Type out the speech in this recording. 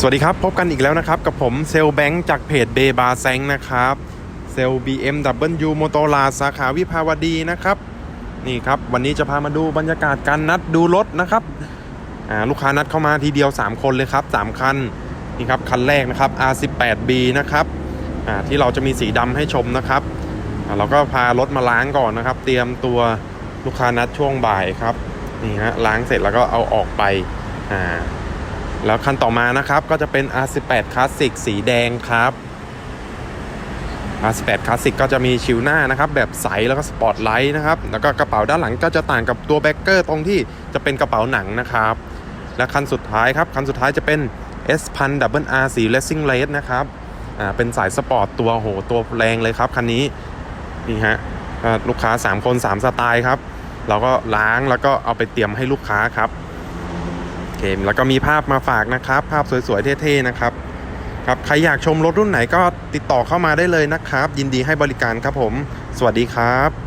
สวัสดีครับ พบกันอีกแล้วนะครับ กับผมเซลแบงค์จากเพจเบบาแซงนะครับเซล BMW m o t o r a สาขาวิภาวดีนะครับ นี่ครับ วันนี้จะพามาดูบรรยากาศการนัดดูรถนะครับลูกค้านัดเข้ามาทีเดียว 3 คนเลยครับ 3 คันนี่ครับ คันแรกนะครับ R18B นะครับที่เราจะมีสีดำให้ชมนะครับเราก็พารถมาล้างก่อนนะครับ เตรียมตัวลูกค้านัดช่วงบ่ายครับนี่ฮะล้างเสร็จแล้วก็เอาออกไปอ่า แล้วคันต่อมานะครับก็จะเป็น R18 Classic สีแดงครับ R18 Classic ก็จะมีชิวหน้านะครับ แบบใสแล้วก็สปอร์ตไลท์นะครับ แล้วก็กระเป๋าด้านหลังก็จะต่างกับตัวแบ็กเกอร์ตรงที่จะเป็นกระเป๋าหนังนะครับ และคันสุดท้ายครับคันสุดท้ายจะเป็น S 1 0 0 Double R สี Racing Red นะครับอ่าเป็นสายสปอร์ตตัวโหตัวแรงเลยครับคันนี้นี่ฮะลูกค้า 3 คน 3 สไตล์ครับเราก็ล้างแล้วก็เอาไปเตรียมให้ลูกค้าครับ เคแล้วก็มีภาพมาฝากนะครับ ภาพสวยๆเท่ๆนะครับครับใครอยากชมรถรุ่นไหนก็ติดต่อเข้ามาได้เลยนะครับ ยินดีให้บริการครับผม สวัสดีครับ